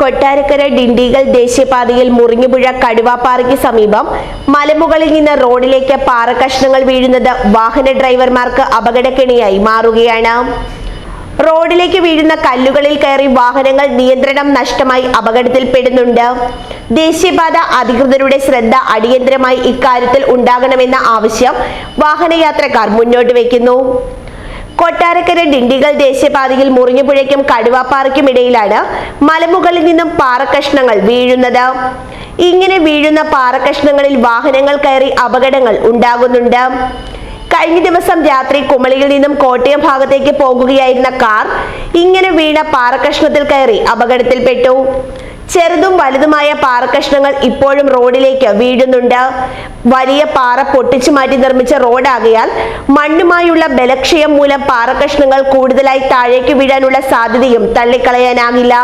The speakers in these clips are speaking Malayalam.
കൊട്ടാരക്കര ഡിണ്ടിഗൽ ദേശീയപാതയിൽ മുറിഞ്ഞുപുഴ കടുവാപ്പാറയ്ക്ക് സമീപം മലമുകളിൽ നിന്ന് റോഡിലേക്ക് പാറക്കഷ്ണങ്ങൾ വീഴുന്നത് വാഹന ഡ്രൈവർമാർക്ക് അപകടക്കെണിയായി മാറുകയാണ്. റോഡിലേക്ക് വീഴുന്ന കല്ലുകളിൽ കയറി വാഹനങ്ങൾ നിയന്ത്രണം നഷ്ടമായി അപകടത്തിൽപ്പെടുന്നുണ്ട്. ദേശീയപാത അധികൃതരുടെ ശ്രദ്ധ അടിയന്തരമായി ഇക്കാര്യത്തിൽ ഉണ്ടാകണമെന്ന ആവശ്യം വാഹനയാത്രക്കാർ മുന്നോട്ട് വയ്ക്കുന്നു. കൊട്ടാരക്കര ഡിണ്ടിഗൽ ദേശീയപാതയിൽ മുറിഞ്ഞുപുഴയ്ക്കും കടുവാപ്പാറയ്ക്കും ഇടയിലാണ് മലമുകളിൽ നിന്നും പാറക്കഷ്ണങ്ങൾ വീഴുന്നത്. ഇങ്ങനെ വീഴുന്ന പാറക്കഷ്ണങ്ങളിൽ വാഹനങ്ങൾ കയറി അപകടങ്ങൾ ഉണ്ടാകുന്നുണ്ട്. കഴിഞ്ഞ ദിവസം രാത്രി കുമളിയിൽ നിന്നും കോട്ടയം ഭാഗത്തേക്ക് പോകുകയായിരുന്ന കാർ ഇങ്ങനെ വീണ പാറക്കഷ്ണത്തിൽ കയറി അപകടത്തിൽപ്പെട്ടു. ചെറുതും വലുതുമായ പാറക്കഷ്ണങ്ങൾ ഇപ്പോഴും റോഡിലേക്ക് വീഴുന്നുണ്ട്. വലിയ പാറ പൊട്ടിച്ചു മാറ്റി നിർമ്മിച്ച റോഡാകയാൽ മണ്ണുമായുള്ള ബലക്ഷയം മൂലം പാറക്കഷ്ണങ്ങൾ കൂടുതലായി താഴേക്ക് വീഴാനുള്ള സാധ്യതയും തള്ളിക്കളയാനാകില്ല.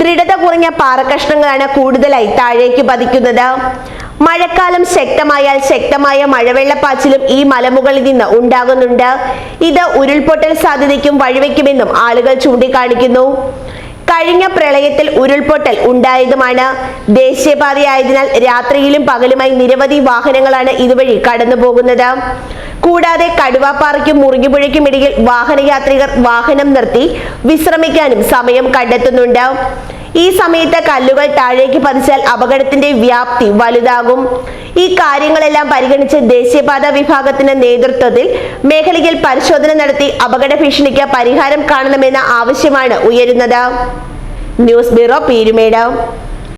ദൃഢത കുറഞ്ഞ പാറക്കഷ്ണങ്ങളാണ് കൂടുതലായി താഴേക്ക് പതിക്കുന്നത്. മഴക്കാലം ശക്തമായാൽ ശക്തമായ മഴവെള്ളപ്പാച്ചിലും ഈ മലമുകളിൽ നിന്ന് ഉണ്ടാകുന്നുണ്ട്. ഇത് ഉരുൾപൊട്ടൽ സാധ്യതയ്ക്കും വഴിവെക്കുമെന്നും ആളുകൾ ചൂണ്ടിക്കാണിക്കുന്നു. കഴിഞ്ഞ പ്രളയത്തിൽ ഉരുൾപൊട്ടൽ ഉണ്ടായതുമാണ്. ദേശീയപാതയായതിനാൽ രാത്രിയിലും പകലുമായി നിരവധി വാഹനങ്ങളാണ് ഇതുവഴി കടന്നു പോകുന്നത് കൂടാതെ കടുവാപ്പാറയ്ക്കും മുറിഞ്ഞുപുഴയ്ക്കും ഇടയിൽ വാഹനയാത്രികർ വാഹനം നിർത്തി വിശ്രമിക്കാനും സമയം കണ്ടെത്തുന്നുണ്ട്. ഈ സമയത്ത് കല്ലുകൾ താഴേക്ക് പതിച്ചാൽ അപകടത്തിന്റെ വ്യാപ്തി വലുതാകും. ഈ കാര്യങ്ങളെല്ലാം പരിഗണിച്ച് ദേശീയപാത വിഭാഗത്തിന്റെ നേതൃത്വത്തിൽ മേഖലയിൽ പരിശോധന നടത്തി അപകട ഭീഷണിക്ക് പരിഹാരം കാണണമെന്ന ആവശ്യമാണ് ഉയരുന്നത്. News bureau Peermade.